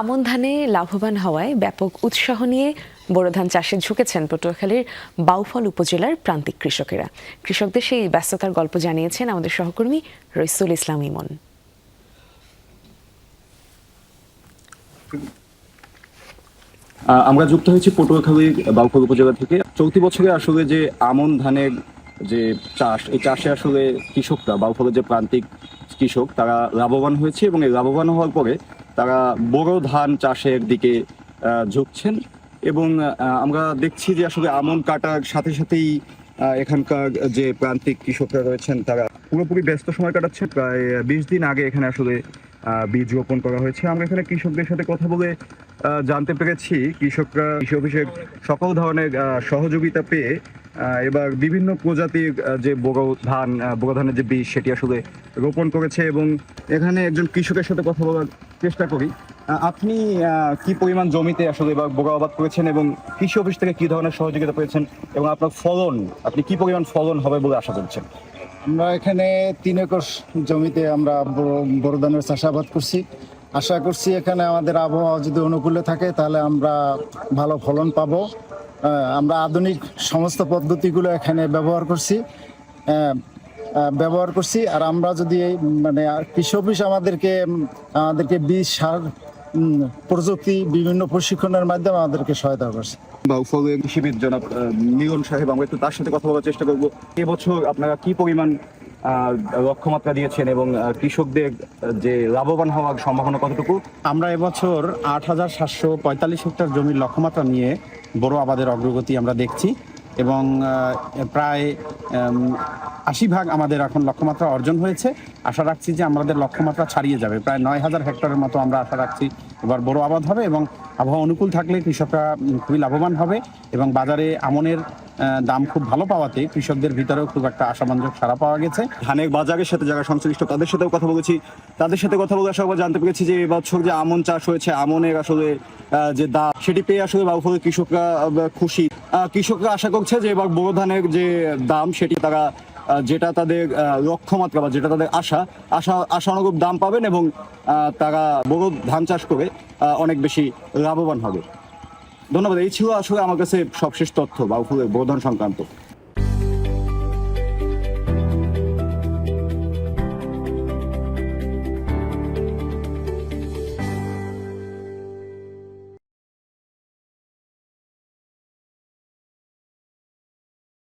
আমন ধানে লাভবান হওয়ায় ব্যাপক উৎসাহ নিয়ে বোরো ধান চাষে ঝুঁকেছেন পটুয়াখালীর বাউফল উপজেলার প্রান্তিক কৃষকেরা। কৃষকদের সেই ব্যস্ততার গল্প জানিয়েছেন আমাদের সহকর্মী রইসুল ইসলাম ইমন। আমরা যুক্ত হয়েছি পটুয়াখালী বাউফল উপজেলা থেকে। চলতি বছরে আসলে যে আমন ধানের যে চাষ, এই চাষে আসলে কৃষকরা, বাউফলের যে প্রান্তিক কৃষক, তারা লাভবান হয়েছে এবং এই লাভবান হওয়ার পরে তারা বড় ধান চাষের দিকে ঝুঁকছেন এবং আমরা দেখছি যে আসলে আমন কাটার সাথে সাথেই এখানকার যে প্রান্তিক কৃষকরা রয়েছেন তারা পুরোপুরি ব্যস্ত সময় কাটাচ্ছে প্রায় বিশ দিন আগে এখানে আসলে বীজ রোপণ করা হয়েছে। আমরা এখানে কৃষকদের সাথে কথা বলে জানতে পেরেছি। কৃষকরা কৃষি অফিসের সকল ধরনের সহযোগিতা পেয়ে এবার বিভিন্ন প্রজাতির যে বড় ধান বড় ধানের যে বীজ সেটি আসলে রোপণ করেছে এবং এখানে একজন কৃষকের সাথে কথা বলার চেষ্টা করি। আপনি কি পরিমাণ জমিতে আসলে এবার আবাদ করেছেন এবং কৃষি অফিস থেকে কি ধরনের সহযোগিতা পেয়েছেন এবং আপনার ফলন, আপনি কি পরিমাণ ফলন হবে বলে আশা করছেন? আমরা এখানে তিন একর জমিতে আমরা বড়- ধানের চাষাবাদ করছি। আশা করছি এখানে আমাদের আবহাওয়া যদি অনুকূলে থাকে তাহলে আমরা ভালো ফলন পাবো। আমরা আধুনিক সমস্ত পদ্ধতিগুলো এখানে ব্যবহার করছি। ব্যবহার করছি। আর আমরা যদি এই মানে আর কৃষি অফিস আমাদেরকে আমাদেরকে বীজ সার প্রযুক্তি বিভিন্ন প্রশিক্ষণের মাধ্যমে আমাদেরকে সহায়তা করছে। বা কৃষিবিদ জনাব মিলন সাহেব আমরা একটু তার সাথে কথা বলার চেষ্টা করব। এবছর আপনারা কি পরিমাণ লক্ষ্যমাত্রা দিয়েছেন এবং কৃষকদের যে লাভবান হওয়ার সম্ভাবনা কতটুকু? আমরা এবছর আট হাজার সাতশো পঁয়তাল্লিশ হেক্টর জমির লক্ষ্যমাত্রা নিয়ে বড় আবাদের অগ্রগতি আমরা দেখছি এবং প্রায় আশি ভাগ আমাদের এখন লক্ষ্যমাত্রা অর্জন হয়েছে। আশা রাখছি যে আমাদের লক্ষ্যমাত্রা ছাড়িয়ে যাবে। প্রায় নয় হাজার হেক্টরের মতো আমরা আশা রাখছি এবার বড় আবাদ হবে এবং আবহাওয়া অনুকূল থাকলে কৃষকরা খুবই লাভবান হবে এবং বাজারে আমনের দাম খুব ভালো পাওয়াতে কৃষকদের ভিতরেও খুব একটা আশাবাঞ্জক সারা পাওয়া গেছে। ধানের বাজারের সাথে যারা সংশ্লিষ্ট, তাদের সাথেও কথা বলেছি। তাদের সাথে কথা বলে আসার জানতে পেরেছি যে এবছর যে আমন চাষ হয়েছে, আমনের আসলে যে দাম, সেটি পেয়ে আসলে বাবুফলের কৃষকরা খুশি। কৃষকরা আশা করছে যে এবার বড় ধানের যে দাম, সেটি তারা যেটা তাদের লক্ষ্যমাত্রা বা যেটা তাদের আশা আশা, আশানুরূপ দাম পাবেন এবং তারা বড় ধান চাষ করে অনেক বেশি লাভবান হবে। ধন্যবাদ। এই ছিল আসলে আমার কাছে সবশেষ তথ্য বা বড় ধান সংক্রান্ত।